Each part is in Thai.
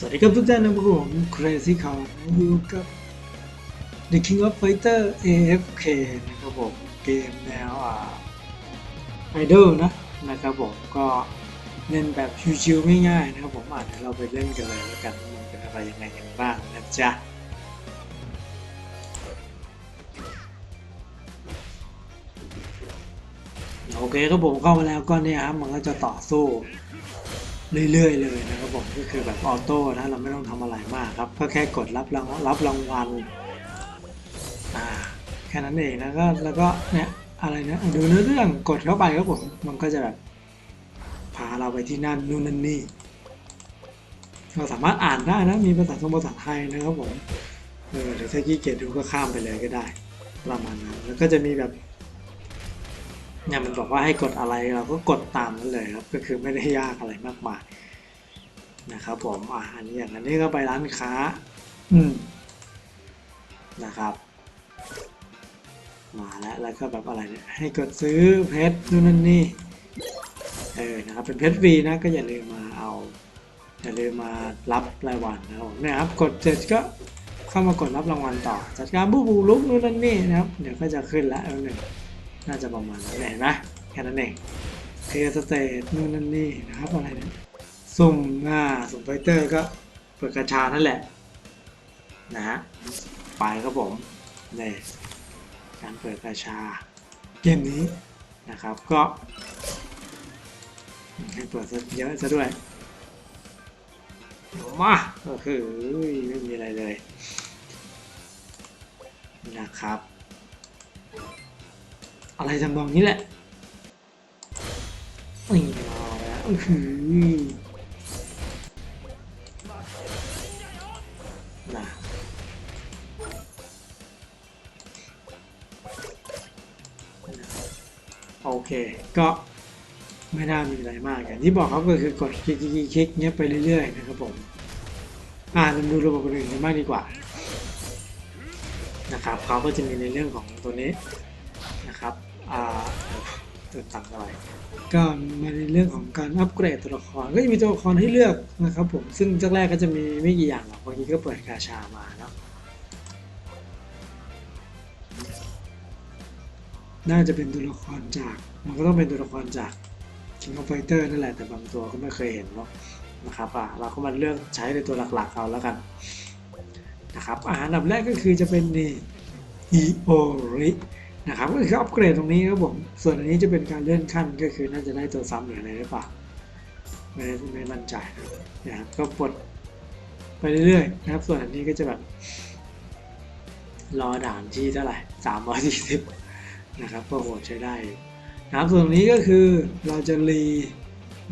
สวัสดีครับทุกท่านนะครับผม Crazy c o w อยู่กับ The King of Fighter AFK นะครับผม เกมแนวอ่าไอดอลนะนะครับผมก็เล่นแบบชิวๆง่ายๆนะครับผมอะเดี๋ยวเราไปเล่นกันเลยแล้วกันมันเป็นอะไรยังไงกันบ้างนะจ๊ะโอเคครับผมเข้ามาแล้วก็เนี่ยครับมันก็จะต่อสู้ เรื่อยๆเลยนะครับผมก็คือแบบออโต้นะเราไม่ต้องทำอะไรมากครับก็แค่กดรับรางรับรางวัลอ่าแค่นั้นเองแล้วก็แล้วก็เนี่ยอะไรนะดูเนื้อเรื่องกดเข้าไปครับผมมันก็จะแบบพาเราไปที่นั่นนู่นนั่นนี่เราสามารถอ่านได้นะมีภาษาทรงภาษาไทยนะครับผมเออหรือถ้าขี้เกียจดูก็ข้ามไปเลยก็ได้ ประมาณนั้นแล้วก็จะมีแบบ เนี่ยมันบอกว่าให้กดอะไรเราก็กดตามนั้นเลยครับ ก็คือไม่ได้ยากอะไรมากมายนะครับผมอ่าอันนี้อย่างอันนี้ก็ไปร้านค้า อืมนะครับ มาแล้วแล้วก็แบบอะไรเนี่ยให้กดซื้อเพชรนู่นนั่นนี่เออนะครับเป็นเพชรฟรีนะก็อย่าลืมมาเอาอย่าลืมมารับรายวันนะครับผมเนะครับกดเสร็จก็เข้ามากดรับรางวัลต่อ จัดการบูบูลุกนู่นนั่นนี่นะครับ เดี๋ยวก็จะขึ้นแล้วหนึ่ง น่าจะประมาณนั้นแหละเห็นไหมแค่นั้นเองเคลียร์สเตทนู่นนั่นนี่นะครับอะไรนี่ยสุ่มหน้าสุ่มไฟเตอร์ก็เปิดกระชานั่นแหละ นะฮะไปครับผมนี่การเปิดกระชาเกมนี้นะครับก็ให้เปิดเยอะซะด้วยมาก็คือไม่มีอะไรเลยนะครับ อะไรทำนองนี้แหละนี่มาแล้วอื้อหือนะโอเค ก็ไม่น่ามีอะไรมากอย่างที่บอกครับก็คือกดคลิกๆคลิกเนี้ยไปเรื่อยๆนะครับผม อ่าเราดูระบบอื่นกันบ้างดีกว่า นะครับเขาก็จะมีในเรื่องของตัวนี้ ตัวต่างหน่อยก็มาในเรื่องของการอัปเกรดตัวละครก็จะมีตัวละครให้เลือกนะครับผมซึ่งจากแรกก็จะมีไม่กี่อย่างหรอกบางทีก็เปิดกาชามาเนาะน่าจะเป็นตัวละครจาก มันก็ต้องเป็นตัวละครจาก King of Fighter นั่นแหละแต่บางตัวก็ไม่เคยเห็นเนาะนะครับอะเราก็มาเลือกใช้ในตัวหลักๆเอาแล้วกันนะครับอาอันดับแรกก็คือจะเป็นนี่ EORI นะครับก็คืออัปเกรดตรงนี้ครับผมส่วนอันนี้จะเป็นการเลื่อนขั้นก็คือน่าจะได้ตัวซ้ำหรืออะไรหรือเปล่าไม่ไม่มั่นใจนะครับก็ปลดไปเรื่อยๆนะครับ ส่วนอันนี้ก็จะแบบรอด่านที่เท่าไหร่สามร้อยสี่สิบนะครับก็โหดใช้ได้นะครับส่วนนี้ก็คือเราจะรี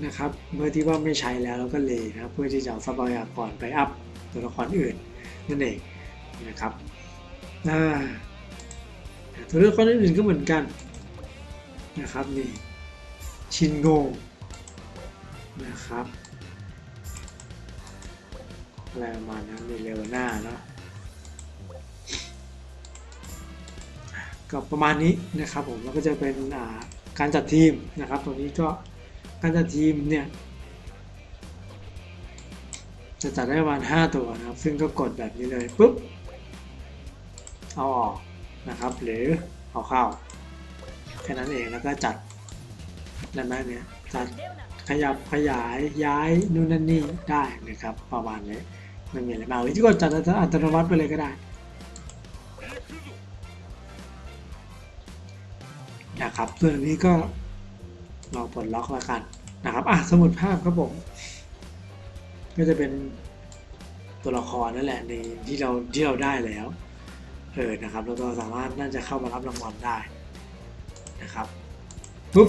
นะครับเมื่อที่ว่าไม่ใช้แล้วเราก็รีนะครับเพื่อที่จะเอาทรัพยากรไปอัพตัวละครอื่นนั่นเองนะครับอ่า เลือกข้ออื่นๆก็เหมือนกันนะครับนี่ชินโงนะครับอะไรประมาณนั้นมีเลวหน้าเนาะก็ประมาณนี้นะครับผมแล้วก็จะเป็นาการจัดทีมนะครับตรงนี้ก็การจัดทีมเนี่ยจะจัดได้ประมาณ5ตัวนะครับ ซึ่งก็กดแบบนี้เลยปุ๊บเอาออก นะครับ หรือเอาเข้าแค่นั้นเองแล้วก็จัดได้ไหมเนี่ยจัดขยับขยายย้ายนู่นนั่นนี่ได้นะครับประมาณนี้ไม่มีอะไรมากหรือที่ก็จัดอัตโนมัติไปเลยก็ได้นะครับส่วนอันนี้ก็เราปลดล็อกแล้วกันนะครับอะสมุดภาพครับผมก็จะเป็นตัวละครนั่นแหละในที่เราที่เราได้แล้ว เออนะครับแล้วก็สามารถน่าจะเข้ามารับรางวัลได้นะครับปุ๊บ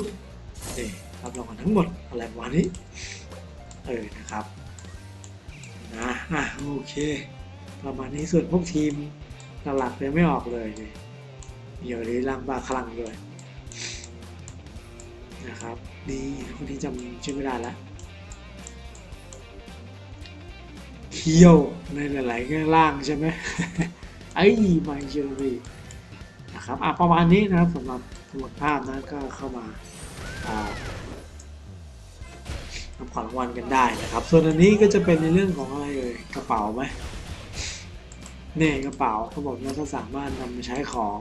นี่รับรางวัลทั้งหมดอะไรประมาณนี้เออนะครับนะอะโอเค ประมาณนี้ส่วนพวกทีมหลักๆยังไม่ออกเลยนี่เดี๋ยวนี้ล่างบาคลังด้วยนะครับนี่คนที่จำชื่อไม่ได้ละเคียวในหลายๆล่างใช่ไหม ไอ้ไมเชอรี่นะครับอะประมาณนี้นะครับสำหรับสมุดภาพนะก็เข้ามาทำของรางวัลกันได้นะครับ ส่วนอันนี้ก็จะเป็นในเรื่องของอะไรเอ่ยกระเป๋าไหมเนี่ยกระเป๋าเขาบอกว่าก็สามารถนำมาใช้ของ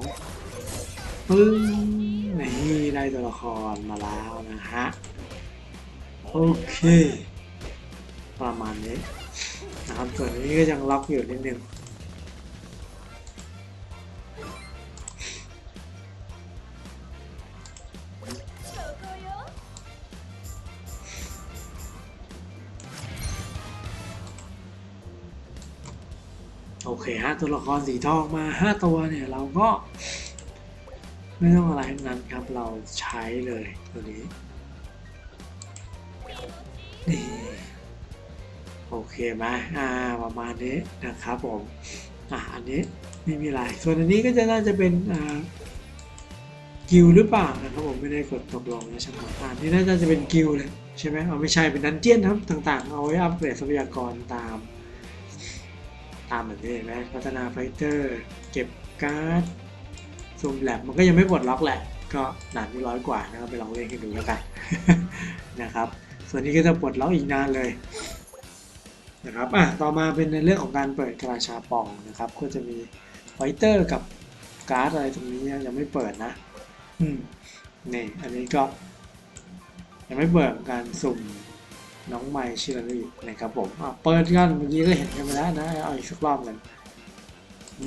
ปึ้งนี่ได้ตัวละครมาแล้วนะฮะโอเค ประมาณนี้นะครับส่วนนี้ก็ยังล็อกอยู่นิดนึง เคฮะตัวละครสีทองมา 5 ตัวเนี่ยเราก็ ไม่ต้องอะไรทั้งนั้นครับเราใช้เลยตัวนี้นี่โอเคไหมอ่าประมาณนี้นะครับผมอะอันนี้ไม่มีอะไร ส่วนอันนี้ก็จะน่าจะเป็นอ่ากิลหรือเปล่านะครับผมไม่ได้กดตกลงนะช่างมันอ่านี่น่าจะเป็นกิลเลยใช่ไหมเอาไม่ใช่เป็นดันเจียนครับต่างๆ เอาไว้อัปเกรดทรัพยากรตาม ตามแบบนี้เห็นไหมพัฒนาไฟเตอร์ เก็บการ์ดซูมแลบมันก็ยังไม่ปลดล็อกแหละ ก็หนานที่ร้อยกว่านะครับไปลองเล่นกันดูแล้วกันนะครับ ส่วนนี้ก็จะปลดล็อกอีกนานเลยนะครับอะต่อมาเป็นในเรื่องของการเปิดกราชาปองนะครับ ก็จะมีไฟเตอร์กับการ์ดอะไรตรงนี้ยังไม่เปิดนะ อืมนี่อันนี้ก็ยังไม่เปิดการสุ่ม น้องไมค์ชิลลี่นะครับผมเปิดกันเมื่อกี้ก็เห็นกันไปแล้วนะ เอาอีกสักรอบกัน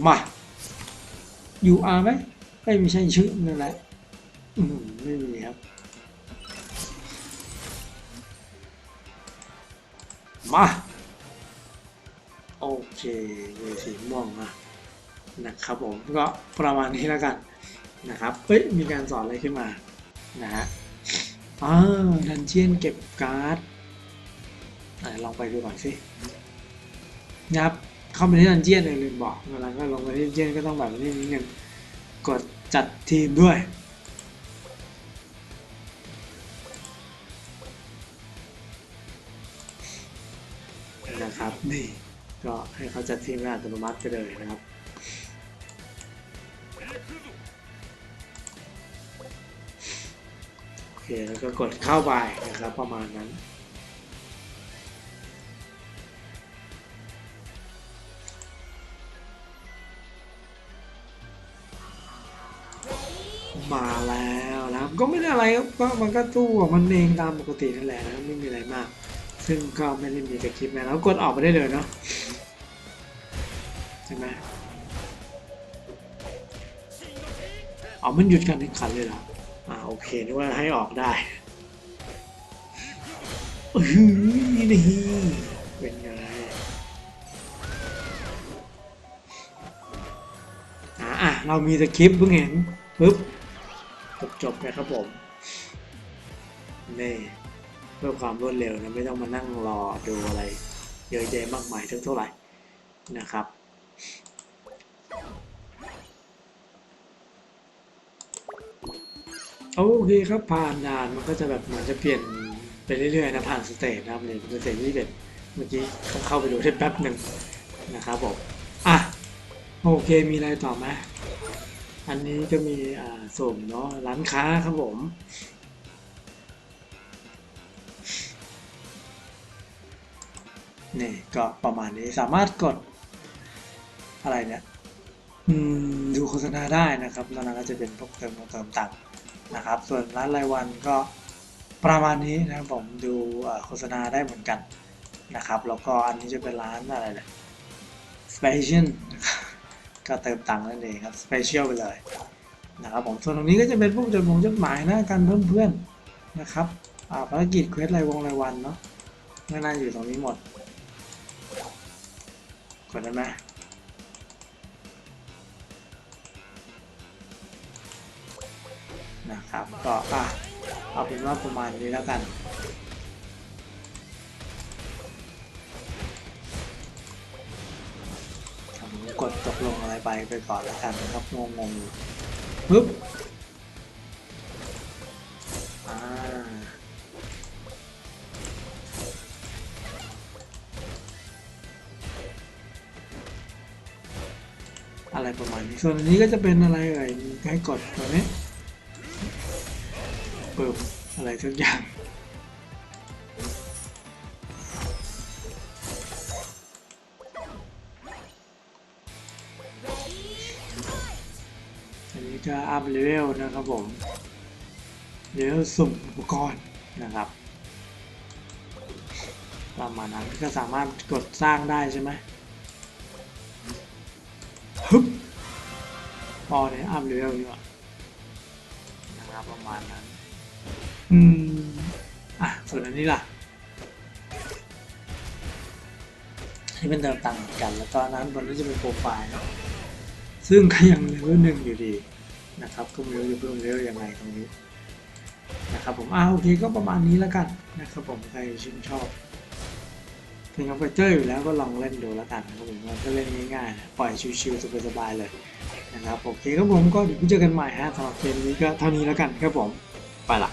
มา UR ไหมไม่ไม่ใช่ชื่อนั่นแหละไม่มีครับ มา โอเคมีสีม่วงนะนะครับผมก็ประมาณนี้แล้วกันนะครับ เฮ้ย มีการสอนอะไรขึ้นมา นะฮะอ่าดันเจียนเก็บการ์ด ลองไปดูก่อนสินะครับเข้าไปที่ดันเจียนเลยลืมบอกเวลาก็ลงไปที่ดันเจียนก็ต้องแบบนี้นิดนึงกดจัดทีมด้วยนะครับนี่ก็ให้เขาจัดทีมอัตโนมัติไปเลยนะครับโอเคแล้วก็กดเข้าไปนะครับประมาณนั้น มาแล้วนะครับก็ไม่ได้อะไรครับก็มันก็ตู้ของมันเองตามปกตินั่นแหละนะไม่มีอะไรมาก ซึ่งก็ไม่ได้มีแต่คลิปนะแล้วกดออกมาได้เลยเนาะใช่ไหมอ๋อมันหยุดการแข่งขันเลยเหรออ่าโอเคนึกว่าให้ออกได้อื้อหือนี่เป็นไงอะอะเรามีสคริปต์เพิ่งเห็นปึ๊บ จบจบนะครับผมนี่เพื่อความรวดเร็วนะไม่ต้องมานั่งรอดูอะไร เยอะแยะมากมายเท่าไหร่นะครับโอเคครับผ่านด่านมันก็จะแบบเหมือนจะเปลี่ยนไปเรื่อยๆนะผ่านสเตจนะครับเนี่ยสเตจที่เด็ดเมื่อกี้ต้องเข้าไปดูได้แป๊บหนึ่งนะครับผมอะโอเคมีอะไรต่อไหม อันนี้ก็มีอ่าส่งเนาะร้านค้าครับผม นี่ก็ประมาณนี้สามารถกดอะไรเนี่ยดูโฆษณาได้นะครับตอนนั้นก็จะเป็นพวกเติมเติมตังค์นะครับ ส่วนร้านรายวันก็ประมาณนี้นะครับผมดูโฆษณาได้เหมือนกันนะครับ แล้วก็อันนี้จะเป็นร้านอะไรเนี่ย special น ก็เติมตังค์นั่นเองครับ special ไปเลยนะครับผมส่วนตรงนี้ก็จะเป็นพวกจดหมงจดหมายนะการเพิ่มเพื่อนนะครับภารกิจเควสรายวงรายวันเนาะไม่น่าอยู่ตรงนี้หมดกดได้ไหมนะครับก็อะเอาเป็นว่าประมาณนี้แล้วกัน ตกลงอะไรไปไปก่อนแล้วกันครับงงงปึ๊บอ่าอะไรประมาณนี้ ส่วนอันนี้ก็จะเป็นอะไรเอ่ยให้กดตัวนี้เปิดอะไรสักอย่าง จะอัพเลเวลนะครับผมเลเวลสุ่มอุปกรณ์นะครับประมาณนั้นก็สามารถกดสร้างได้ใช่ไหมฮึบพอเนี่ยอัพเลเวลดีกว่านะครับประมาณนั้นอืมอะส่วนอันนี้ล่ะที่เป็นเติมตังค์กัน แล้วก็นั้นบนนี้จะเป็นโปรไฟล์นะซึ่งก็ยังเลเวลหนึ่งอยู่ดี นะครับก็ไม่รู้จะเพิ่มเร็วลยังไงตรงนี้นะครับผมอ่าโอเคก็ประมาณนี้แล้วกันนะครับผมใครชื่นชอบเป็นคอมพิวเตอร์อยู่แล้วก็ลองเล่นดูแล้วกันนะครับผมมันก็เล่นง่ายๆนะปล่อยชิวๆสบายๆเลยนะครับโอเคครับผมก็เดี๋ยวเจอกันใหม่ฮะสำหรับเกมนี้ก็เท่านี้แล้วกันครับผมไปละ